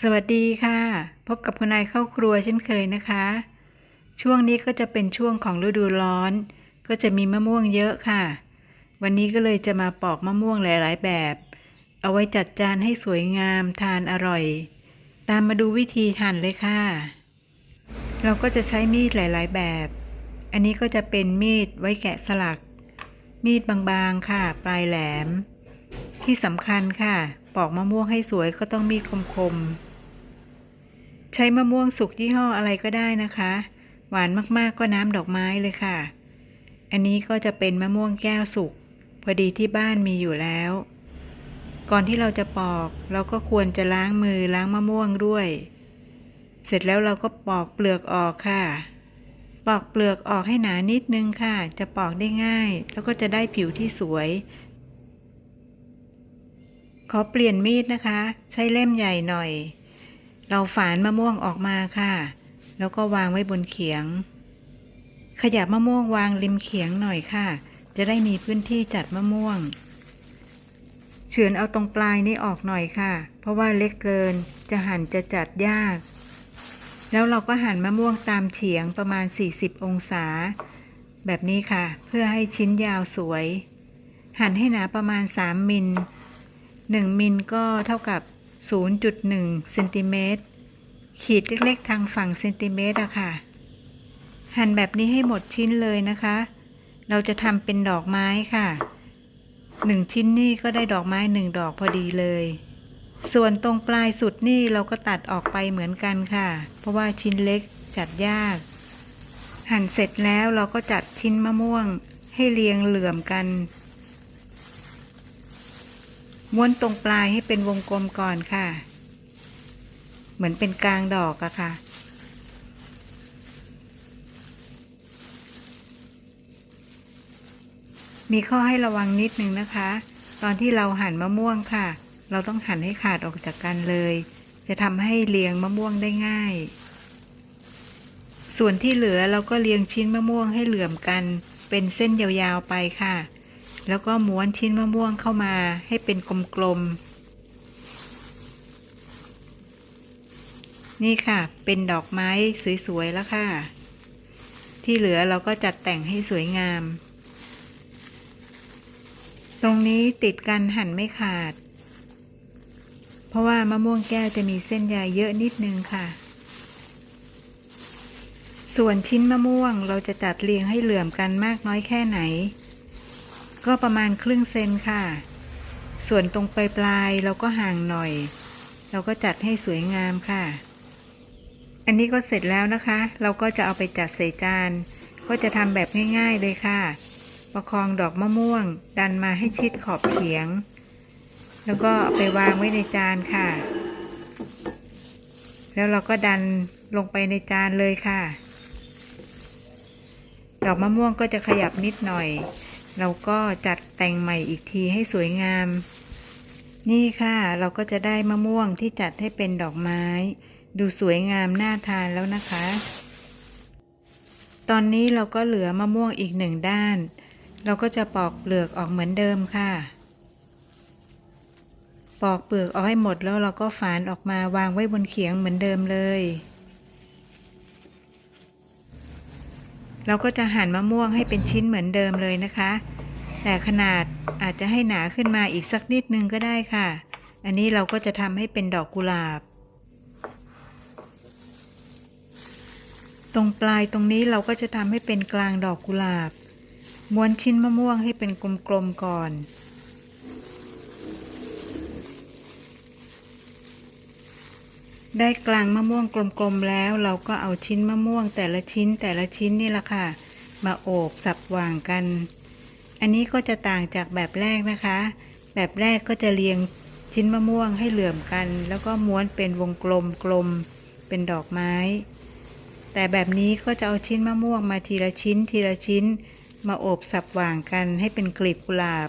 สวัสดีค่ะ พบกับคุณนายเข้าครัวเช่นเคยนะคะ ช่วงนี้ก็จะเป็นช่วงของฤดูร้อน ก็จะมีมะม่วงเยอะค่ะ วันนี้ก็เลยจะมาปอกมะม่วงหลาย ๆ แบบ เอาไว้จัดจานให้สวยงามทานอร่อย ตามมาดูวิธีหั่นเลยค่ะ เราก็จะใช้มีดหลาย ๆ แบบ อันนี้ก็จะเป็นมีดไว้แกะสลัก มีดบางๆค่ะ ปลายแหลม ที่สำคัญค่ะ ปอกมะม่วงให้สวยก็ต้องมีดคมๆ ใช้มะม่วงสุกยี่ห้ออะไรก็ได้นะคะ หวานมากๆก็น้ำดอกไม้เลยค่ะ อันนี้ก็จะเป็นมะม่วงแก้วสุกพอดีที่บ้านมีอยู่แล้ว ก่อนที่เราจะปอกเราก็ควรจะล้างมือล้างมะม่วงด้วย เสร็จแล้วเราก็ปอกเปลือกออกค่ะ ปอกเปลือกออกให้หนานิดนึงค่ะ จะปอกได้ง่าย แล้วก็จะได้ผิวที่สวย ขอเปลี่ยนมีดนะคะ ใช้เล่มใหญ่หน่อย เราฝานมะม่วงออกมาค่ะ แล้วก็วางไว้บนเขียง ขยับมะม่วงวางริมเขียงหน่อยค่ะ จะได้มีพื้นที่จัดมะม่วง เฉือนเอาตรงปลายนี้ออกหน่อยค่ะ เพราะว่าเล็กเกินจะหั่นจะจัดยาก แล้วเราก็หั่นมะม่วงตามเฉียงประมาณ 40 องศา แบบนี้ค่ะ เพื่อให้ชิ้นยาวสวย หั่นให้หนาประมาณ 3 มิล 1 มิลก็เท่ากับ 0.1เซนติเมตรขีดเล็กๆ ทางฝั่งเซนติเมตรอะค่ะ หั่นแบบนี้ให้หมดชิ้นเลยนะคะ เราจะทำเป็นดอกไม้ค่ะ 1 ชิ้นนี่ก็ได้ดอกไม้ 1 ดอกพอดีเลย ส่วนตรงปลายสุดนี่เราก็ตัดออกไปเหมือนกันค่ะ เพราะว่าชิ้นเล็กจัดยาก หั่นเสร็จแล้วเราก็จัดชิ้นมะม่วงให้เรียงเหลื่อมกัน ม้วนตรงปลายให้เป็นวงกลมก่อนค่ะ เหมือนเป็นกลางดอกอะค่ะ มีข้อให้ระวังนิดนึงนะคะ ตอนที่เราหั่นมะม่วงค่ะ เราต้องหั่นให้ขาดออกจากกันเลย จะทำให้เรียงมะม่วงได้ง่าย ส่วนที่เหลือเราก็เรียงชิ้นมะม่วงให้เหลื่อมกัน เป็นเส้นยาวๆไปค่ะ แล้วก็ม้วนชิ้นมะม่วงเข้ามาให้เป็นกลมๆ นี่ค่ะ เป็นดอกไม้สวยๆ แล้วค่ะ ที่เหลือเราก็จัดแต่งให้สวยงาม ตรงนี้ติดกันหั่นไม่ขาด เพราะว่ามะม่วงแก้วจะมีเส้นใยเยอะนิดนึงค่ะ ส่วนชิ้นมะม่วงเราจะจัดเรียงให้เหลื่อมกันมากน้อยแค่ไหน ก็ประมาณครึ่งเซนค่ะ ส่วนตรงปลายปลายเราก็ห่างหน่อย เราก็จัดให้สวยงามค่ะ อันนี้ก็เสร็จแล้วนะคะ เราก็จะเอาไปจัดใส่จาน ก็จะทำแบบง่ายๆเลยค่ะ ประคองดอกมะม่วง ดันมาให้ชิดขอบเขียง แล้วก็เอาไปวางไว้ในจานค่ะ แล้วเราก็ดันลงไปในจานเลยค่ะ ดอกมะม่วงก็จะขยับนิดหน่อย เราก็จัดแต่งใหม่อีกทีให้สวยงาม นี่ค่ะ เราก็จะได้มะม่วงที่จัดให้เป็นดอกไม้ ดูสวยงามน่าทานแล้วนะคะ ตอนนี้เราก็เหลือมะม่วงอีกหนึ่งด้าน เราก็จะปอกเปลือกออกเหมือนเดิมค่ะ ปอกเปลือกออกให้หมดแล้วเราก็ฝานออกมาวางไว้บนเขียงเหมือนเดิมเลย เราก็จะหั่นมะม่วงให้เป็นชิ้นเหมือนเดิมเลยนะคะ แต่ขนาดอาจจะให้หนาขึ้นมาอีกสักนิดนึงก็ได้ค่ะ อันนี้เราก็จะทำให้เป็นดอกกุหลาบ ตรงปลายตรงนี้เราก็จะทำให้เป็นกลางดอกกุหลาบ ม้วนชิ้นมะม่วงให้เป็นกลมๆก่อน ได้กลางมะม่วงกลมๆแล้ว เราก็เอาชิ้นมะม่วงแต่ละชิ้นแต่ละชิ้นนี่แหละค่ะ มาโอบสับวางกัน อันนี้ก็จะต่างจากแบบแรกนะคะ แบบแรกก็จะเรียงชิ้นมะม่วงให้เหลื่อมกัน แล้วก็ม้วนเป็นวงกลมกลมเป็นดอกไม้ แต่แบบนี้ก็จะเอาชิ้นมะม่วงมาทีละชิ้นทีละชิ้น มาโอบสับวางกันให้เป็นกลีบกุหลาบ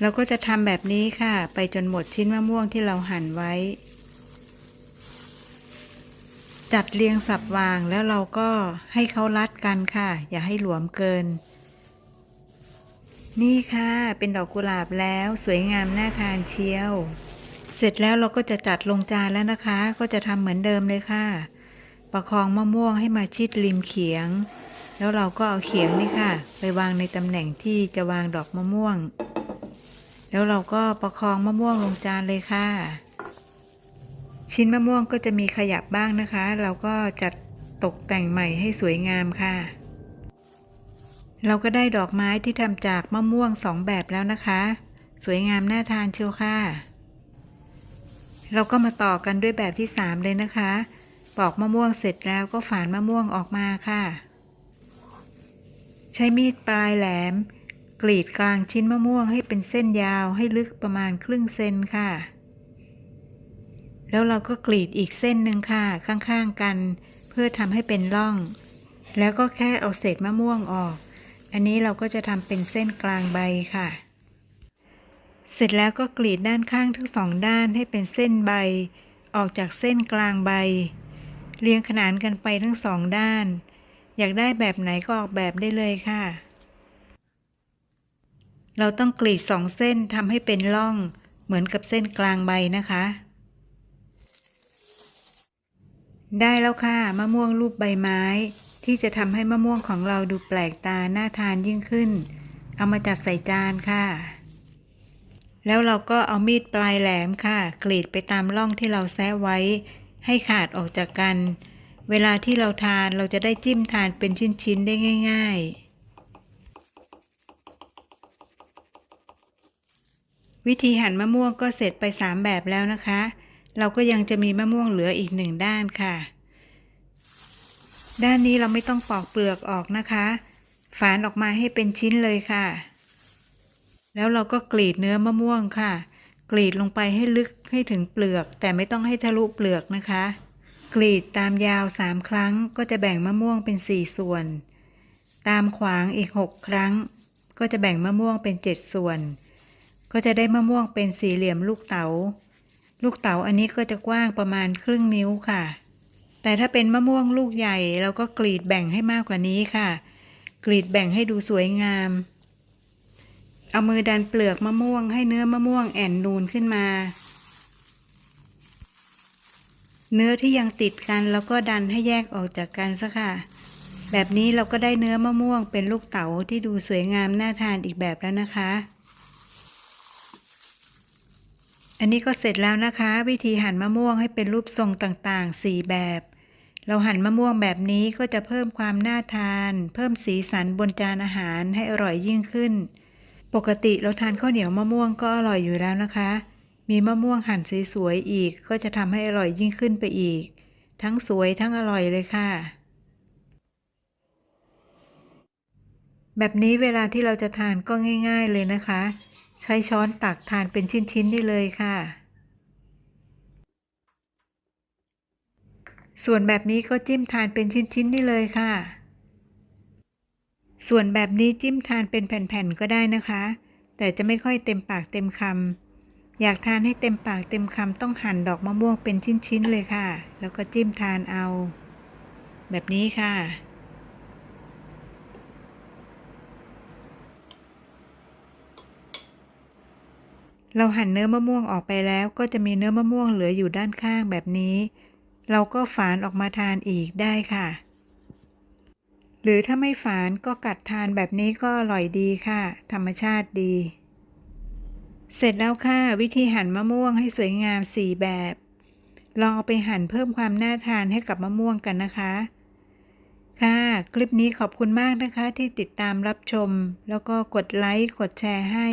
เราก็จะทำแบบนี้ค่ะ ไปจนหมดชิ้นมะม่วงที่เราหั่นไว้ จัดเรียงสับวางแล้วเราก็ให้เขารัดกันค่ะ อย่าให้หลวมเกิน นี่ค่ะเป็นดอกกุหลาบแล้วสวยงามน่าทานเชียว เสร็จแล้วเราก็จะจัดลงจานแล้วนะคะ ก็จะทำเหมือนเดิมเลยค่ะ ประคองมะม่วงให้มาชิดริมเขียง แล้วเราก็เอาเขียงนี่ค่ะ ไปวางในตำแหน่งที่จะวางดอกมะม่วง แล้วเราก็ประคองมะม่วงลงจานเลยค่ะ ชิ้นมะม่วงก็จะมีขยับบ้างนะคะ เราก็จัดตกแต่งใหม่ให้สวยงามค่ะ เราก็ได้ดอกไม้ที่ทำจากมะม่วงสองแบบแล้วนะคะ สวยงามน่าทานเชียวค่ะ เราก็มาต่อกันด้วยแบบที่สามเลยนะคะ ปอกมะม่วงเสร็จแล้วก็ฝานมะม่วงออกมาค่ะ ใช้มีดปลายแหลม กรีดกลางชิ้นมะม่วงให้เป็นเส้นยาวให้ลึกประมาณครึ่งเซนค่ะ แล้วเราก็กรีดอีกเส้นหนึ่งค่ะ ข้างๆกัน เพื่อทำให้เป็นร่อง แล้วก็แค่เอาเศษมะม่วงออก อันนี้เราก็จะทำเป็นเส้นกลางใบค่ะ เสร็จแล้วก็กรีดด้านข้างทั้งสองด้านให้เป็นเส้นใบ ออกจากเส้นกลางใบ เรียงขนานกันไปทั้งสองด้าน อยากได้แบบไหนก็ออกแบบได้เลยค่ะ เราต้องกรีดสองเส้นทำให้เป็นร่อง เหมือนกับเส้นกลางใบนะคะ ได้แล้วค่ะมะม่วงรูปใบไม้ ที่จะทำให้มะม่วงของเราดูแปลกตาน่าทานยิ่งขึ้น เอามาจัดใส่จานค่ะ แล้วเราก็เอามีดปลายแหลมค่ะ กรีดไปตามร่องที่เราแซะไว้ ให้ขาดออกจากกัน เวลาที่เราทานเราจะได้จิ้มทานเป็นชิ้นๆได้ง่าย ๆ วิธีหั่นมะม่วงก็เสร็จไป 3 แบบแล้วนะคะ เราก็ยังจะมีมะม่วงเหลืออีกหนึ่งด้านค่ะ ด้านนี้เราไม่ต้องปอกเปลือกออกนะคะ ฝานออกมาให้เป็นชิ้นเลยค่ะ แล้วเราก็กรีดเนื้อมะม่วงค่ะ กรีดลงไปให้ลึกให้ถึงเปลือก แต่ไม่ต้องให้ทะลุเปลือกนะคะ กรีดตามยาว 3 ครั้ง ก็จะแบ่งมะม่วงเป็น 4 ส่วน ตามขวางอีก 6 ครั้ง ก็จะแบ่งมะม่วงเป็น 7 ส่วน ก็จะได้มะม่วงเป็นสี่เหลี่ยมลูกเตา๋า ลูกเต๋าอันนี้ก็จะกว้างประมาณครึ่งนิ้วค่ะ แต่ถ้าเป็นมะม่วงลูกใหญ่ เราก็กรีดแบ่งให้มากกว่านี้ค่ะ กรีดแบ่งให้ดูสวยงาม เอามือดันเปลือกมะม่วงให้เนื้อมะม่วงแอนนูนขึ้นมา เนื้อที่ยังติดกันแล้วก็ดันให้แยกออกจากกันซะค่ะ แบบนี้เราก็ได้เนื้อมะม่วงเป็นลูกเต๋าที่ดูสวยงามน่าทานอีกแบบแล้วนะคะ อันนี้ก็เสร็จแล้วนะคะ วิธีหั่นมะม่วงให้เป็นรูปทรงต่างๆ 4 แบบ เราหั่นมะม่วงแบบนี้ก็จะเพิ่มความน่าทาน เพิ่มสีสันบนจานอาหารให้อร่อยยิ่งขึ้น ปกติเราทานข้าวเหนียวมะม่วงก็อร่อยอยู่แล้วนะคะ มีมะม่วงหั่นสวยๆอีก ก็จะทำให้อร่อยยิ่งขึ้นไปอีก ทั้งสวยทั้งอร่อยเลยค่ะ แบบนี้เวลาที่เราจะทานก็ง่าย ๆเลยนะคะ ใช้ช้อนตักทานเป็นชิ้นๆได้เลยค่ะ ส่วนแบบนี้ก็จิ้มทานเป็นชิ้นๆได้เลยค่ะ ส่วนแบบนี้จิ้มทานเป็นแผ่นๆก็ได้นะคะ แต่จะไม่ค่อยเต็มปากเต็มคำอยากทานให้เต็มปากเต็มคำต้องหั่นดอกมะม่วงเป็นชิ้นๆเลยค่ะ แล้วก็จิ้มทานเอา แบบนี้ค่ะ เราหั่นเนื้อมะม่วงออกไปแล้ว ก็จะมีเนื้อมะม่วงเหลืออยู่ด้านข้างแบบนี้ เราก็ฝานออกมาทานอีกได้ค่ะ หรือถ้าไม่ฝานก็กัดทานแบบนี้ก็อร่อยดีค่ะ ธรรมชาติดี เสร็จแล้วค่ะ วิธีหั่นมะม่วงให้สวยงาม 4 แบบ ลองเอาไปหั่นเพิ่มความน่าทานให้กับมะม่วงกันนะคะค่ะ คลิปนี้ขอบคุณมากนะคะที่ติดตามรับชม แล้วก็กดไลค์ กดแชร์ให้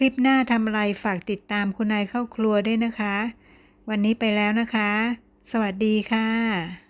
คลิปหน้าทำอะไรฝากติดตามคุณนายเข้าครัวด้วยนะคะ วันนี้ไปแล้วนะคะ สวัสดีค่ะ